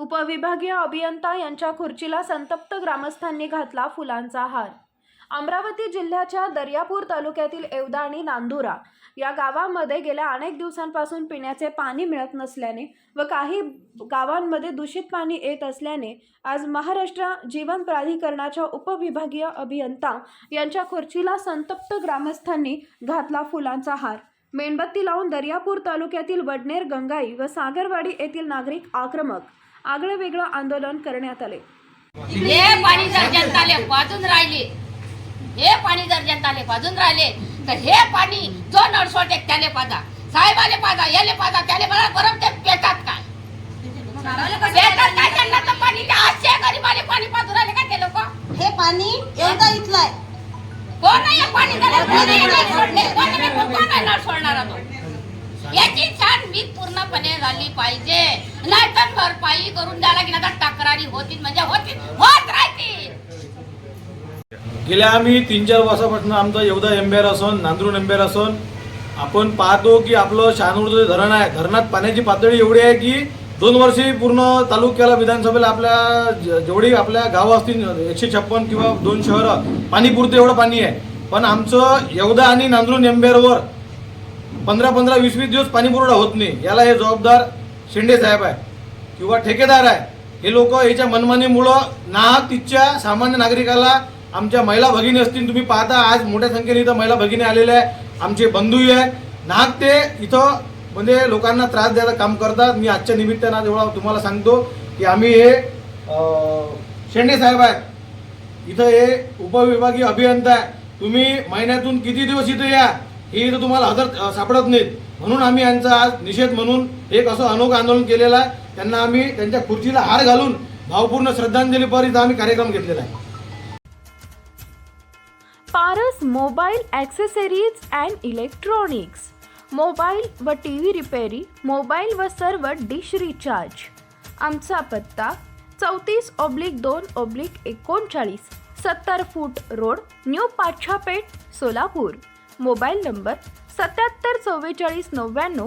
उपविभागीय अभियंता यांच्या खुर्चीला संतप्त ग्रामस्थांनी घातला फुलांचा हार. अमरावती जिल्ह्याच्या दर्यापूर तालुक्यातील एवदा आणि नांदुरा या गावामध्ये गेल्या अनेक दिवसांपासून पिण्याचे पाणी मिळत नसल्याने व काही गावांमध्ये दूषित पाणी येत असल्याने आज महाराष्ट्र जीवन प्राधिकरणाच्या उपविभागीय अभियंता यांच्या खुर्चीला संतप्त ग्रामस्थांनी घातला फुलांचा हार. मेणबत्ती लावून दर्यापूर तालुक्यातील वडनेर गंगाई व सागरवाडी येथील नागरिक आक्रमक आगळं वेगळं आंदोलन करण्यात आले. हे पाणी जर जनताले वाजून राहिले हे पाणी जर जनताले वाजून राहिले तर हे पाणी जो नळसोटे त्याले पाजा. साहेबाले पाजा याले पाजा त्याले पाजा बरं ते पेटात काय. पेटात काय त्यांना तर पाणी आजच्या गरीबाले पाणी पाजून राहिले का ते लोक? हे पाणी एवढा इथलं आहे कोण नाही हे पाणी झालं कोण नाही नळ सोडले? कोण नाही कोण नाही नळ सोडणारा तो? याची छानबीन पूर्णपणे झाली पाहिजे. नाहीतर भरपाई करून द्यायला की आता तक्रारी होतील म्हणजे होतील होत राहतील. गेल्या आम्ही तीन चार वर्षापासून आमचं एवढा एम्बेर असून नांदरून एम्बेर असून आपण पाहतो की आपलं शहानूरचं जे धरण आहे धरणात पाण्याची पातळी एवढी आहे की दोन वर्षी पूर्ण तालुक्याला विधानसभेला आपल्या जेवढी आपल्या गावं असतील एकशे छप्पन किंवा दोन शहरं पाणी पुरतं एवढं पाणी आहे. पण आमचं एवढा आणि नांदरून एम्बेरवर पंधरा पंधरा वीस वीस दिवस पाणीपुरवठा होत नाही. याला हे जबाबदार शेंडे साहेब आहे. किंवा ठेकेदार आहे. हे लोक याच्या मनमानीमुळं ना तिथच्या सामान्य नागरिकाला आमच्या महिला भगिनी असतील. तुम्ही पाहता आज मोठ्या संख्येने इथं महिला भगिनी आलेल्या आहे आमचे बंधूही आहे नाहक ते इथं म्हणजे लोकांना त्रास द्यायचं काम करतात. मी आजच्या निमित्तानं एवढा तुम्हाला सांगतो की आम्ही हे शेंडे साहेब आहेत. इथं हे उपविभागीय अभियंता आहे. तुम्ही महिन्यातून किती दिवस इथं या? हे इथं तुम्हाला हजर सापडत नाहीत. म्हणून आम्ही यांचा आज निषेध म्हणून एक असं अनोखं आंदोलन केलेलं आहे. त्यांना आम्ही त्यांच्या खुर्चीला हार घालून भावपूर्ण श्रद्धांजलीपर इथं आम्ही कार्यक्रम घेतलेला आहे. Paras mobile accessories and electronics. Mobile व टी व्ही रिपेरी मोबाईल व सर्व डिश रिचार्ज. आमचा पत्ता चौतीस ऑब्लिक दोन ऑब्लिक एकोणचाळीस सत्तर foot road new Pachhapeth Solapur. Mobile number सत्याहत्तर चव्वेचाळीस नव्याण्णव